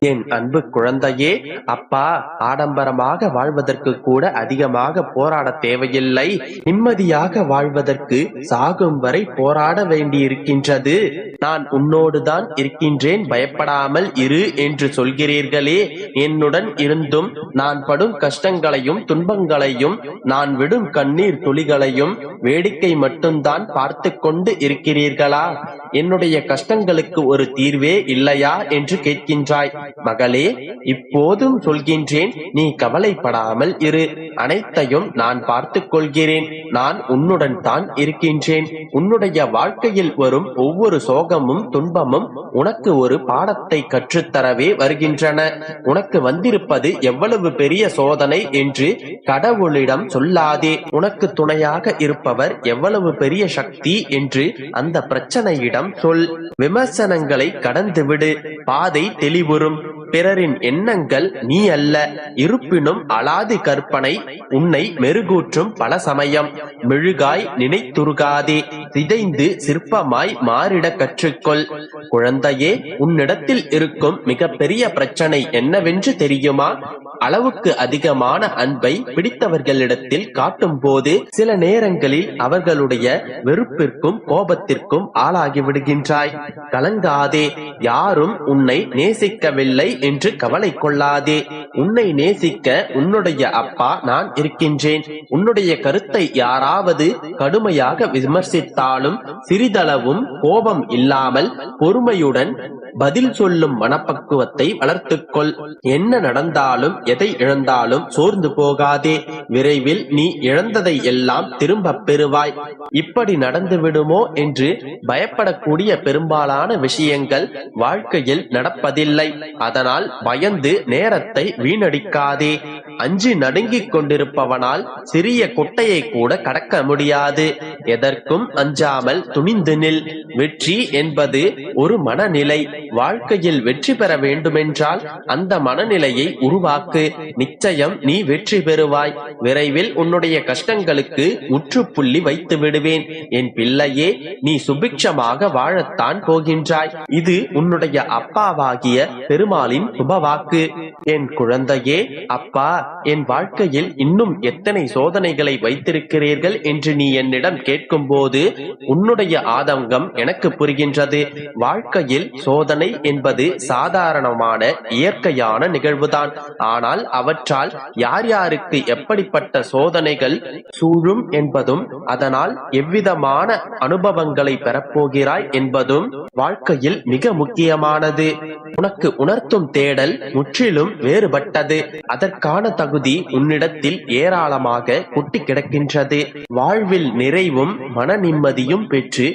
என் அன்பு குழந்தையே அப்பா ஆடம்பரமாக வாழ்வதற்கு கூட அதிகமாக போராட தேவையில்லை. நிம்மதியாக வாழ்வதற்கு சாகும் வரை போராட வேண்டியிருக்கின்றது. நான் உன்னோடுதான் இருக்கின்றேன் பயப்படாமல் இரு என்று சொல்கிறீர்களே. என்னுடன் இருந்தும் நான் படும் கஷ்டங்களையும் துன்பங்களையும் நான் விடும் கண்ணீர் துளிகளையும் வேடிக்கை மட்டும்தான் பார்த்து கொண்டு இருக்கிறீர்களா? என்னுடைய கஷ்டங்களுக்கு ஒரு தீர்வே இல்லையா? என்று கேட்கின்றாய். மகளே இப்போதும் சொல்கின்றேன் நீ கவலைப்படாமல் இரு. அனைத்தையும் நான் பார்த்துக் கொள்கிறேன் நான் உன்னுடன் தான் இருக்கின்றேன். உன்னுடைய வாழ்க்கையில் வரும் ஒவ்வொரு சோகமும் துன்பமும் உனக்கு ஒரு பாடத்தை கற்றுத்தரவே வருகின்றன. உனக்கு வந்திருப்பது எவ்வளவு பெரிய சோதனை என்று கடவுளிடம் சொல்லாதே. உனக்கு துணையாக இருப்பவர் எவ்வளவு பெரிய சக்தி என்று அந்த பிரச்சனையிடம் சொல். விமர்சனங்களை கடந்துவிடு. பாதை தெளிவுறும். பிறரின் எண்ணங்கள் நீ அல்ல. இருப்பினும் அலாதி கற்பனை உன்னை மெருகூற்றும் பல சமயம். மெழுகாய் நினைத்துருகாதே. சிதைந்து சிற்பமாய் மாறிட கற்றுக்கொள். குழந்தையே உன்னிடத்தில் இருக்கும் மிகப்பெரிய பிரச்சனை என்னவென்று தெரியுமா? அளவுக்கு அதிகமான அன்பை பிடித்தவர்களிடத்தில் காட்டும் போது சில நேரங்களில் அவர்களுடைய வெறுப்பிற்கும் கோபத்திற்கும் ஆளாகி விடுகின்றாய் கலங்காதே. யாரும் உன்னை நேசிக்கவில்லை. என்று கவலை கொள்ளாதே. உன்னை நேசிக்க உன்னுடைய அப்பா நான் இருக்கின்றேன். உன்னுடைய கருத்தை யாராவது கடுமையாக விமர்சித்தாலும் சிறிதளவும் கோபம் இல்லாமல் பொறுமையுடன் பதில் சொல்லும் மனப்பக்குவத்தை வளர்த்துக்கொள். என்ன நடந்தாலும் எதை இழந்தாலும் சோர்ந்து போகாதே. விரைவில் நீ இழந்ததை எல்லாம் திரும்ப பெறுவாய். இப்படி நடந்து விடுமோ என்று பயப்படக்கூடிய பெரும்பாலான விஷயங்கள் வாழ்க்கையில் நடப்பதில்லை. அதனால் பயந்து நேரத்தை வீணடிக்காதே. அஞ்சு நடுங்கிக் கொண்டிருப்பவனால் சிறிய குட்டையை கூட கடக்க முடியாது. எதற்கும் அஞ்சாமல் துணிந்து நில். வெற்றி என்பது ஒரு மனநிலை. வாழ்க்கையில் வெற்றி பெற வேண்டுமென்றால் அந்த மனநிலையை உருவாக்கு. நிச்சயம் நீ வெற்றி பெறுவாய். விரைவில் உன்னுடைய கஷ்டங்களுக்கு முற்றுப்புள்ளி வைத்து விடுவேன். என் பிள்ளையே நீ சுபிக்ஷமாக வாழத்தான் போகின்றாய். இது உன்னுடைய அப்பாவாகிய பெருமாளின் சுபவாக்கு. என் குழந்தையே அப்பா என் வாழ்க்கையில் இன்னும் எத்தனை சோதனைகளை வைத்திருக்கிறீர்கள் என்று நீ என்னிடம் கேட்கும்போது உன்னுடைய ஆதங்கம் எனக்கு புரிகின்றது. வாழ்க்கையில் சோதனை என்பது சாதாரணமான இயற்கையான நிகழ்வுதான். ஆனால் அவற்றால் யார் யாருக்கு எப்படிப்பட்ட சோதனைகள் சூழும் என்பதும் அதனால் எவ்விதமான அனுபவங்களை பெறப்போகிறாய் என்பதும் வாழ்க்கையில் மிக முக்கியமானது. உனக்கு உணர்த்தும் தேடல் முற்றிலும் வேறுபட்டது. அதற்கான தகுதி உன்னிடத்தில் ஏராளமாக கொட்டி கிடக்கின்றது. வாழ்வில் நிறைவும் மன நிம்மதியும் பெற்று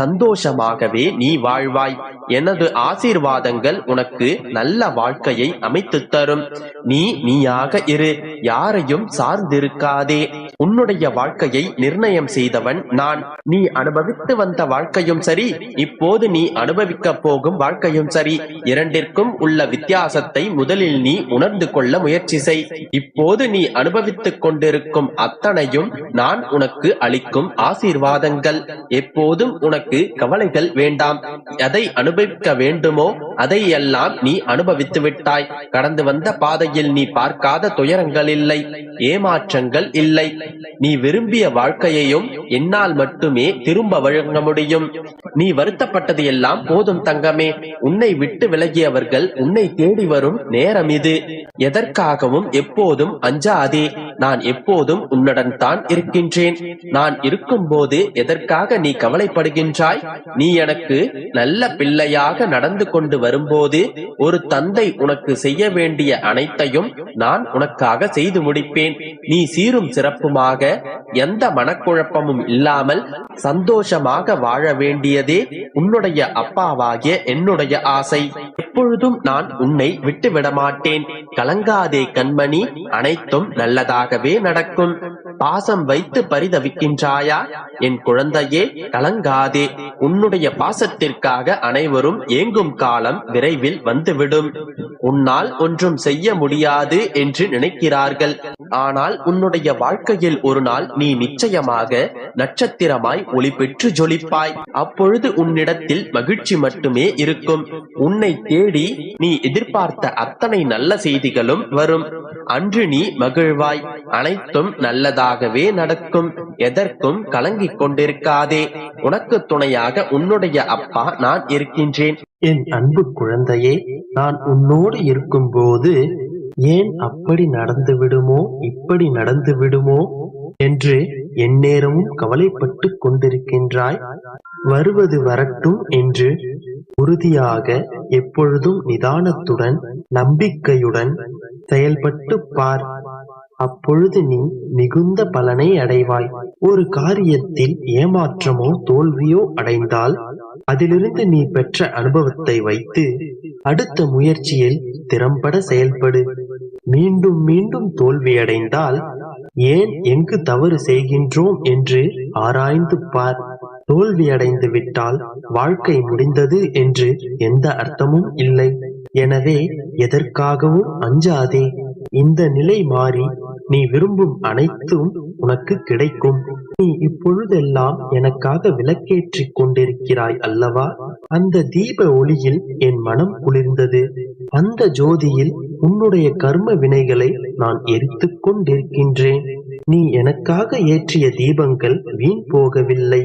சந்தோஷமாகவே நீ வாழ்வாய். எனது ஆசீர்வாதங்கள் உனக்கு நல்ல வாழ்க்கையை அமைத்து தரும். நீ நீயாக இரு யாரையும் சார்ந்திருக்காதே. உன்னுடைய வாழ்க்கையை நிர்ணயம் செய்தவன் நான். நீ அனுபவித்து வந்த வாழ்க்கையும் சரி இப்போது நீ அனுபவிக்க போகும் வாழ்க்கையும் சரி. இரண்டிற்கும் உள்ள வித்தியாசத்தை முதலில் நீ உணர்ந்து கொள்ள முயற்சி செய். இப்போது நீ அனுபவித்துக் கொண்டிருக்கும் அத்தனையும் நான் உனக்கு அளிக்கும் ஆசீர்வாதங்கள். எப்போதும் உனக்கு கவலைகள் வேண்டாம். எதை அனுபவிக்க வேண்டுமோ அதை எல்லாம் நீ அனுபவித்து விட்டாய். கடந்து வந்த பாதையில் நீ பார்க்காத துயரங்கள் இல்லை ஏமாற்றங்கள் இல்லை. நீ விரும்பிய வாழ்க்கையையும் என்னால் மட்டுமே திரும்ப வழங்க முடியும். நீ வருத்தப்பட்டது எல்லாம் போதும் தங்கமே. உன்னை விட்டு விலகியவர்கள் உன்னை தேடி வரும் நேரம் இது. எதற்காகவும் எப்போதும் அஞ்சாதே. நான் எப்போதும் உன்னுடன் தான் இருக்கின்றேன். நான் இருக்கும்போது எதற்காக நீ கவலைப்படுகின்றாய்? நீ எனக்கு நல்ல பிள்ளையாக நடந்து கொண்டு வரும்போது ஒரு தந்தை உனக்கு செய்ய வேண்டிய அனைத்தையும் நான் உனக்காக செய்து முடிப்பேன். நீ சீரும் சிறப்புமாக எந்த மனக்குழப்பமும் இல்லாமல் சந்தோஷமாக வாழ வேண்டியதே உன்னுடைய அப்பாவாகிய என்னுடைய ஆசை. எப்பொழுதும் நான் உன்னை விட்டு விட மாட்டேன் கலங்காதே கண்மணி அனைத்தும் நல்லதாக நல்லதாகவே நடக்கும். பாசம் வைத்து பரிதவிக்கின்றாயா? என் குழந்தையே கலங்காதே. உன்னுடைய பாசத்திற்காக அனைவரும் ஏங்கும் காலம் விரைவில் வந்துவிடும். உன்னால் ஒன்றும் செய்ய முடியாது என்று நினைக்கிறார்கள். ஆனால் உன்னுடைய வாழ்க்கையில் ஒரு நாள் நீ நிச்சயமாக நட்சத்திரமாய் ஒளி பெற்று ஜொலிப்பாய். அப்பொழுது உன்னிடத்தில் மகிழ்ச்சி மட்டுமே இருக்கும். உன்னை தேடி நீ எதிர்பார்த்த அத்தனை நல்ல செய்திகளும் வரும். அன்று நீ மகிழ்வாய். அனைத்தும் நல்லதாகவே நடக்கும். எதற்கும் கலங்கிக் கொண்டிருக்காதே. உனக்கு துணையாக உன்னுடைய அப்பா நான் இருக்கின்றேன். என் அன்பு குழந்தையே நான் உன்னோடு இருக்கும்போது ஏன் அப்படி நடந்து விடுமோ இப்படி நடந்து விடுமோ என்று எந்நேரமும் கவலைப்பட்டு கொண்டிருக்கின்றாய். வருவது வரட்டும் என்று உறுதியாக எப்பொழுதும் நிதானத்துடன் நம்பிக்கையுடன் செயல்பட்டு பார். அப்பொழுது நீ மிகுந்த பலனை அடைவாய். ஒரு காரியத்தில் ஏமாற்றமோ தோல்வியோ அடைந்தால் அதிலிருந்து நீ பெற்ற அனுபவத்தை வைத்து அடுத்த முயற்சியில் திறம்பட செயல்படு. மீண்டும் மீண்டும் தோல்வியடைந்தால் ஏன் எங்கு தவறு செய்கின்றோம் என்று ஆராய்ந்து பார். தோல்வியடைந்து விட்டால் வாழ்க்கை முடிந்தது என்று எந்த அர்த்தமும் இல்லை. எனவே எதற்காகவும் அஞ்சாதே. இந்த நிலை மாறி நீ விரும்பும் அனைத்தும் உனக்கு கிடைக்கும். நீ இப்பொழுதெல்லாம் எனக்காக விளக்கேற்றிக் கொண்டிருக்கிறாய் அல்லவா? அந்த தீப ஒளியில் என் மனம் குளிர்ந்தது. அந்த ஜோதியில் உன்னுடைய கர்ம வினைகளை நான் எரித்துக் கொண்டிருக்கின்றேன். நீ எனக்காக ஏற்றிய தீபங்கள் வீண் போகவில்லை.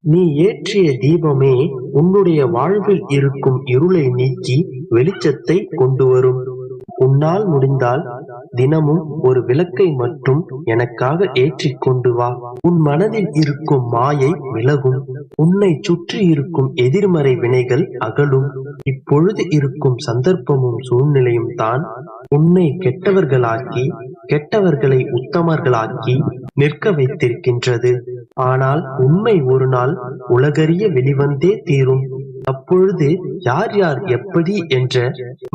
நீ ஏற்றிய தீபமே உன்னுடைய வாழ்வில் இருக்கும் இருளை நீக்கி வெளிச்சத்தை கொண்டு வரும். உன்னால் முடிந்தால் தினமும் ஒரு விளக்கை மட்டும் எனக்காக ஏற்றி கொண்டு வா. உன் மனதில் இருக்கும் மாயை விலகும். உன்னை சுற்றி இருக்கும் எதிர்மறை வினைகள் அகலும். இப்பொழுது இருக்கும் சந்தர்ப்பமும் சூழ்நிலையும் தான் உன்னை கெட்டவர்களாக்கி கெட்டவர்களை உத்தமர்களாக்கி நிற்க வைத்திருக்கின்றது. ஆனால் உண்மை ஒரு நாள் உலகறிய வெளிவந்தே தீரும். அப்பொழுது யார் யார் எப்படி என்ற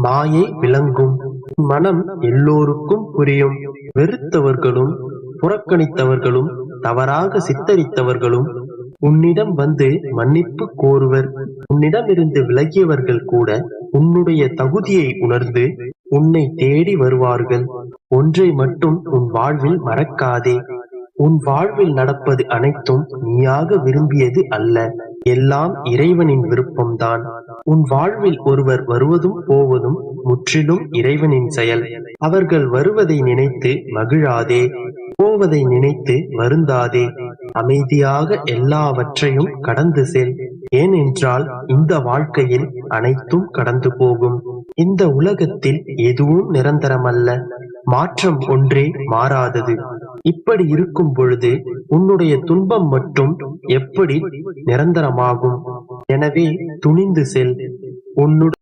மாயை விளங்கும். மனம் எல்லோருக்கும் புரியும். வெறுத்தவர்களும் புறக்கணித்தவர்களும் தவறாக சித்தரித்தவர்களும் உன்னிடம் வந்து மன்னிப்பு கோருவர். உன்னிடமிருந்து விலகியவர்கள் கூட உன்னுடைய தகுதியை உணர்ந்து உன்னை தேடி வருவார்கள். ஒன்றை மட்டும் உன் வாழ்வில் மறக்காதே. உன் வாழ்வில் நடப்பது அனைத்தும் நீயாக விரும்பியது அல்ல. எல்லாம் இறைவனின் விருப்பம்தான். உன் வாழ்வில் ஒருவர் வருவதும் போவதும் முற்றிலும் இறைவனின் செயல். அவர்கள் வருவதை நினைத்து மகிழாதே. போவதை நினைத்து வருந்தாதே. அமைதியாக எல்லாவற்றையும் கடந்து செல். ஏனென்றால் இந்த வாழ்க்கையில் அனைத்தும் கடந்து போகும். இந்த உலகத்தில் எதுவும் நிரந்தரமல்ல. மாற்றம் ஒன்றே மாறாதது. இப்படி இருக்கும் பொழுது உன்னுடைய துன்பம் மட்டும் எப்படி நிரந்தரமாகும்? எனவே துணிந்து செல். உன்னுடைய